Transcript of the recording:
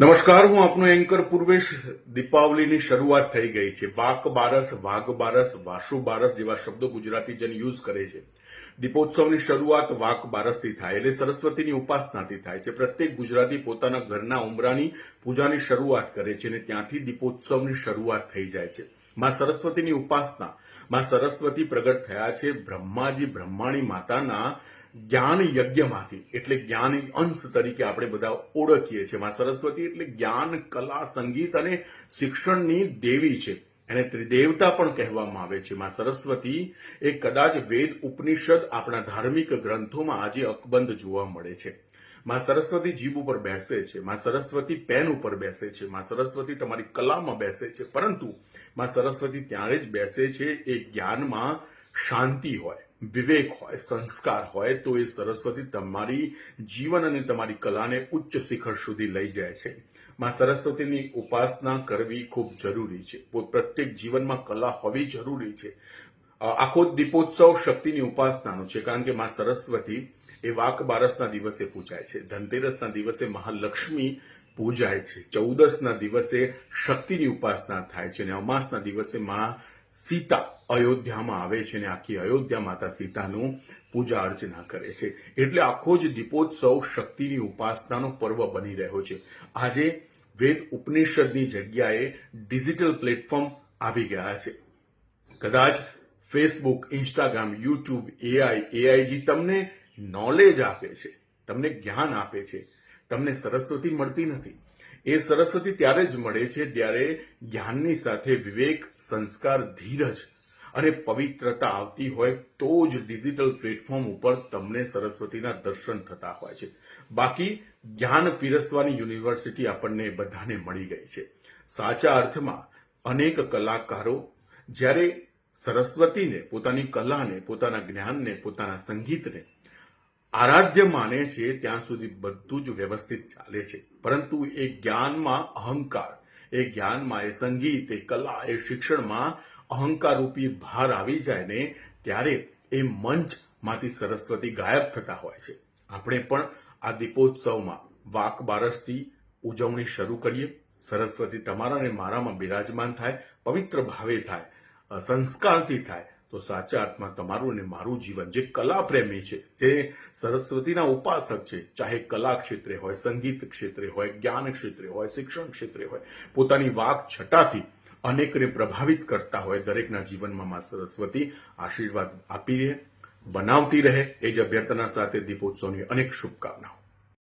નમસ્કાર, હું આપનો એન્કર પૂર્વેશ. દીપાવલીની શરૂઆત થઈ ગઈ છે. વાક બારસ, વાઘ બારસ, વાસુ બારસ જેવા શબ્દો ગુજરાતી જન યુઝ કરે છે. દીપોત્સવની શરૂઆત વાક બારસથી થાય એટલે સરસ્વતીની ઉપાસનાથી થાય છે. પ્રત્યેક ગુજરાતી પોતાના ઘરના ઉમરાની પૂજાની શરૂઆત કરે છે અને ત્યાંથી દીપોત્સવની શરૂઆત થઈ જાય છે. માં સરસ્વતીની ઉપાસના. માં સરસ્વતી પ્રગટ થયા છે બ્રહ્માજી બ્રહ્માણી માતાના જ્ઞાન યજ્ઞમાંથી. એટલે જ્ઞાન અંશ તરીકે આપણે બધા ઓળખીએ છીએ. માં સરસ્વતી એટલે જ્ઞાન, કલા, સંગીત અને શિક્ષણની દેવી છે. એને ત્રિદેવતા પણ કહેવામાં આવે છે. માં સરસ્વતી એ કદાચ વેદ ઉપનિષદ આપણા ધાર્મિક ગ્રંથોમાં આજે અકબંધ જોવા મળે છે. માં સરસ્વતી જીભ ઉપર બેસે છે, માં સરસ્વતી પેન ઉપર બેસે છે, માં સરસ્વતી તમારી કલામાં બેસે છે, પરંતુ માં સરસ્વતી ત્યારે જ બેસે છે, એ જ્ઞાનમાં શાંતિ હોય, વિવેક હોય, સંસ્કાર હોય, તો એ સરસ્વતી તમારી જીવન અને તમારી કલાને ઉચ્ચ શિખર સુધી લઈ જાય છે. માં સરસ્વતીની ઉપાસના કરવી ખૂબ જરૂરી છે. પ્રત્યેક જીવનમાં કલા હોવી જરૂરી છે. આખો દીપોત્સવ શક્તિની ઉપાસનાનો છે, કારણ કે માં સરસ્વતી એ વાક બારસના દિવસે પૂજાય છે. ધનતેરસના દિવસે મહાલક્ષ્મી પૂજાય છે. ચૌદસના દિવસે શક્તિની ઉપાસના થાય છે અને અમાસના દિવસે મા સીતા અયોધ્યામાં આવે છે અને આખી અયોધ્યા માતા સીતાનું પૂજા અર્ચના કરે છે. એટલે આખો જ દીપોત્સવ શક્તિની ઉપાસનાનો પર્વ બની રહ્યો છે. આજે વેદ ઉપનિષદની જગ્યાએ ડિજિટલ પ્લેટફોર્મ આવી ગયા છે. કદાચ ફેસબુક, ઇન્સ્ટાગ્રામ, યુટ્યુબ, એઆઈ, એઆઈજી તમને નોલેજ આપે છે, તમને જ્ઞાન આપે છે, તમને સરસ્વતી મળતી નથી. એ સરસ્વતી ત્યારે જ મળે છે જ્યારે જ્ઞાનની સાથે વિવેક, સંસ્કાર ધીરજ અને પવિત્રતા આવતી હોય તો જ ડિજિટલ પ્લેટફોર્મ ઉપર તમને સરસ્વતીના દર્શન થતા હોય છે. બાકી જ્ઞાન પીરસવાની યુનિવર્સિટી આપણને બધાને મળી ગઈ છે. સાચા અર્થમાં અનેક કલાકારો જ્યારે સરસ્વતીને, પોતાની કલાને, પોતાના જ્ઞાનને, પોતાના સંગીતને આરાધ્ય માને છે ત્યાં સુધી બધું જ વ્યવસ્થિત ચાલે છે. પરંતુ એ જ્ઞાનમાં અહંકાર, એ જ્ઞાનમાં એ સંગીત, એ કલા, એ શિક્ષણમાં અહંકાર રૂપી ભાર આવી જાય ને ત્યારે એ મંચમાંથી સરસ્વતી ગાયબ થતા હોય છે. આપણે પણ આ દીપોત્સવમાં વાક બારસથી ઉજવણી શરૂ કરીએ. સરસ્વતી તમારા અને મારામાં બિરાજમાન થાય, પવિત્ર ભાવે થાય સંસ્કારથી થાય તો સાચા અર્થમાં તમારું અને મારું જીવન જે કલા પ્રેમી છે, જે સરસ્વતીના ઉપાસક છે, ચાહે કલા ક્ષેત્રે હોય, સંગીત ક્ષેત્રે હોય, જ્ઞાન ક્ષેત્રે હોય, શિક્ષણ ક્ષેત્રે હોય, પોતાની વાક છટાથી અનેકને પ્રભાવિત કરતા હોય, દરેકના જીવનમાં માં સરસ્વતી આશીર્વાદ આપી રહે, બનાવતી રહે. એ જ અભ્યર્થના સાથે દીપોત્સવની અનેક શુભકામનાઓ.